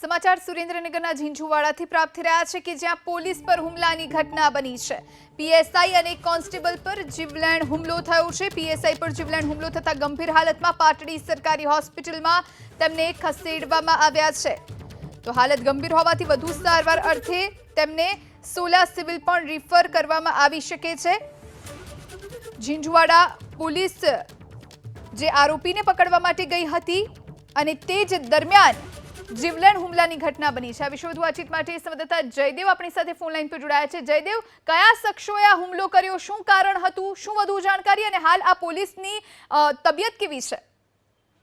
સમાચાર સુરેન્દ્રનગરના ઝીંઝુવાડાથી પ્રાપ્ત થઈ રહ્યા છે કે જ્યાં પોલીસ પર હુમલાની ઘટના બની છે. પીએસઆઈ અને કોન્સ્ટેબલ પર જીવલેણ હુમલો થયો છે. પીએસઆઈ પર જીવલેણ હુમલો થતા ગંભીર હાલતમાં પાટડી સરકારી હોસ્પિટલમાં તેમને ખસેડવામાં આવ્યા છે. તો હાલત ગંભીર હોવાથી વધુ સારવાર અર્થે તેમને સોલા સિવિલ પણ રિફર કરવામાં આવી શકે છે. ઝીંઝુવાડા પોલીસ જે આરોપીને પકડવા માટે ગઈ હતી અને તે જ દરમિયાન જીવલેણ હુમલાની ઘટના બની છે. આ વિશે વધુ વાતચીત માટે સંવાદદાતા જયદેવ આપણી સાથે ફોન લાઈન પર જોડાયા છે. જયદેવ, કયા શખ્સોએ આ હુમલો કર્યો? શું કારણ હતું? શું વધુ જાણકારી? અને હાલ આ પોલીસની તબિયત કેવી છે?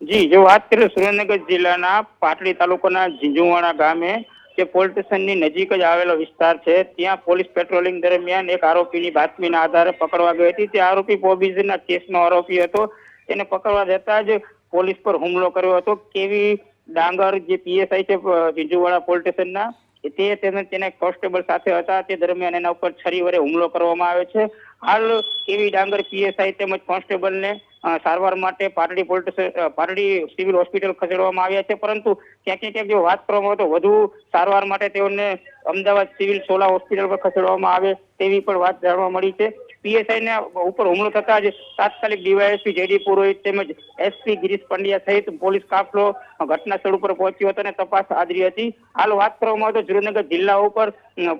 જી, જો વાત કરીએ સુરેન્દ્રનગર જિલ્લાના પાટડી તાલુકાના ઝીંઝુવાણા ગામે, જે પોલીસ સ્ટેશનની નજીક જ આવેલો વિસ્તાર છે, ત્યાં પોલીસ પેટ્રોલિંગ દરમિયાન એક આરોપીની બાતમીના આધારે પકડવા ગઈ હતી. તે આરોપી પોબીઝના કેસનો આરોપી હતો. તેને પકડવા જતા જ પોલીસ પર હુમલો કર્યો હતો. કેવી ડાંગર જે પીએસઆઈ છે ઝીંઝુવાડા પોલીસ સ્ટેશનના તે તેના કોન્સ્ટેબલ સાથે હતા. તે દરમિયાન એના ઉપર છરી વડે હુમલો કરવામાં આવે છે. હાલ એવી ડાંગર પીએસઆઈ તેમજ કોન્સ્ટેબલને સારવાર માટે Patdi police Pardi civil hospital ખસેડવામાં આવ્યા છે. પરંતુ ક્યાંક ક્યાંક જો વાત કરવામાં આવે તો વધુ સારવાર માટે તેઓને અમદાવાદ સિવિલ સોલા હોસ્પિટલ પર ખસેડવામાં આવે તેવી પણ વાત જાણવા મળી છે. પીએસઆઈ ના ઉપર હુમલો થતા જ તાત્કાલિક ડીવાયએસપી જેડી પુરોહિત તેમજ એસપી ગિરીશ પંડ્યા સહિત પોલીસ કાફલો ઘટના સ્થળ ઉપર પહોંચ્યો હતો અને તપાસ આદરી હતી. હાલ વાત કરવામાં આવે તો સુરેન્દ્રનગર જિલ્લા ઉપર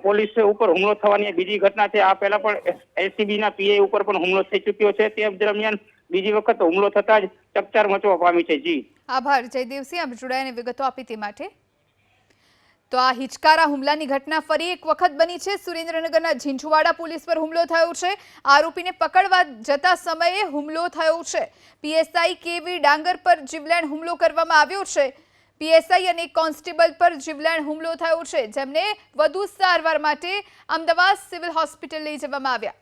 પોલીસ ઉપર હુમલો થવાની બીજી ઘટના છે. આ પહેલા પણ એસીબી ના પીએ ઉપર પણ હુમલો થઈ ચુક્યો છે. તે દરમિયાન બીજી વખત હુમલો થતા જ ચકચાર મચવા પામી છે. જી. આભાર. જયદેવસિંહ આપ જોડાઈને વિગતો આપી તે માટે. તો આ હિચકારા હુમલાની ઘટના ફરી એક વખત બની છે. સુરેન્દ્રનગરના ઝીંઝુવાડા પોલીસ પર હુમલો થયો છે. આરોપીને પકડવા જતા સમયે હુમલો થયો છે. પીએસઆઈ કેવી ડાંગર પર જીવલેણ હુમલો કરવામાં આવ્યો છે. પીએસઆઈ અને કોન્સ્ટેબલ પર જીવલેણ હુમલો થયો છે. જેમને વધુ સારવાર માટે અમદાવાદ સિવિલ હોસ્પિટલ લઈ જવામાં આવ્યા.